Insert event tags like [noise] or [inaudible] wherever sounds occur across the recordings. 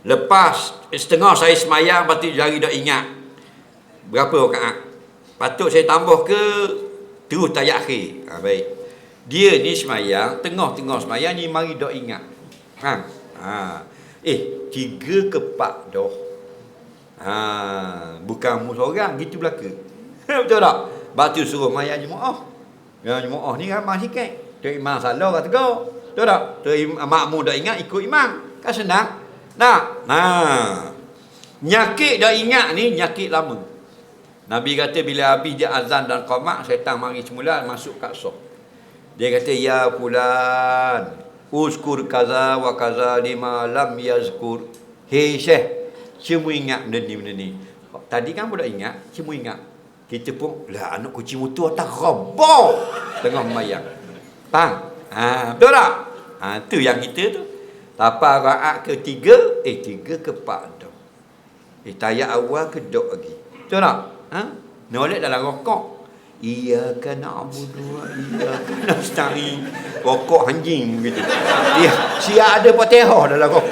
Lepas setengah saya semayang, lepas tu jari dah ingat. Berapa rakaat? Patut saya tambah ke terus tayak akhir? Ha, baik. Dia ni semayang, tengah-tengah semayang ni mari dah ingat. Ha. ha. Eh, tiga ke empat dah. Ha. Bukan mu seorang, gitu belaka. [laughs] Betul tak? Batu suruh mayang jemaah. Ya, jemaah ni ramah sikit. Tu imam salah kata kau. Betul tak? Tu makmum dah ingat ikut imam. Kan senang. Nah, nah. Nyakit dah ingat ni nyakit lama. Nabi kata bila habis dia azan dan qamat, syaitan mari semula masuk kat soh. Dia kata ya fulan, uskur kaza wa kaza lima lam yazkur. Hei syekh, cuma ingat benda ni benda ni. Tadi kan budak ingat, cuma ingat. Kita pun lah anak kucing mutu atas rabau tengah memayang. Faham? Ha, betul tak? Ha, tu yang kita tu. Tapa rakaat ketiga, eh tiga ke empat dah. Eh tayat awal ke dok lagi. Betul tak? Ha? Nolak dalam rokok. Iya kan na'budu wa iyyaka nasta'in. Rokok anjing begitu. Dia siap ada potehah dalam rokok.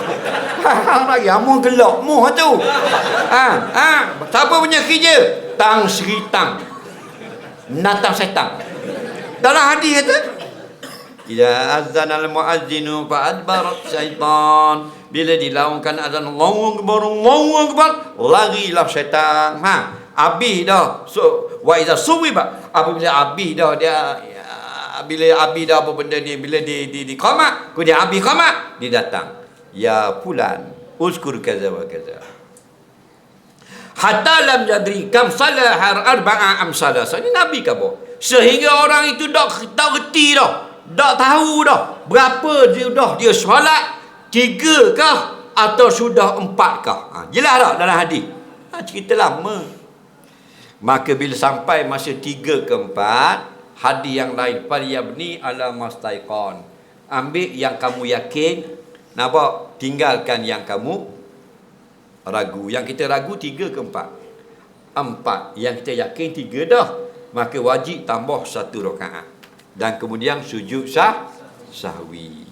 Ha lagi amun gelak muh tu. Ha ha siapa punya kerja? Tang Sri Tang. Natang setan. Dalam hadis kata Ila azan al muazzinu fa adbarat syaitan. Bila dilaungkan azan Allahu akbar Allahu akbar larilah syaitan. Ha habis dah. So wa iza suwiba apabila habis dah dia ya, bila habis dah apa benda ni bila di di di qamat kemudian habis qamat dia datang ya fulan uskur kaza wa kaza hatta lam yadri kam salah har arba'a am salasa ni nabi kabo sehingga orang itu dak tak reti dah dak tahu dah berapa dia dah. Dia solat tiga kah atau sudah empat kah? Ha, jelas tak dalam hadis? Ha, cerita lama. Maka bila sampai masa tiga ke empat hadis yang lain falyabni ala mastaiqan. Ambil yang kamu yakin nampak tinggalkan yang kamu ragu. Yang kita ragu tiga ke empat? Empat. Yang kita yakin tiga dah. Maka wajib tambah satu rakaat dan kemudian sujud sah sahwi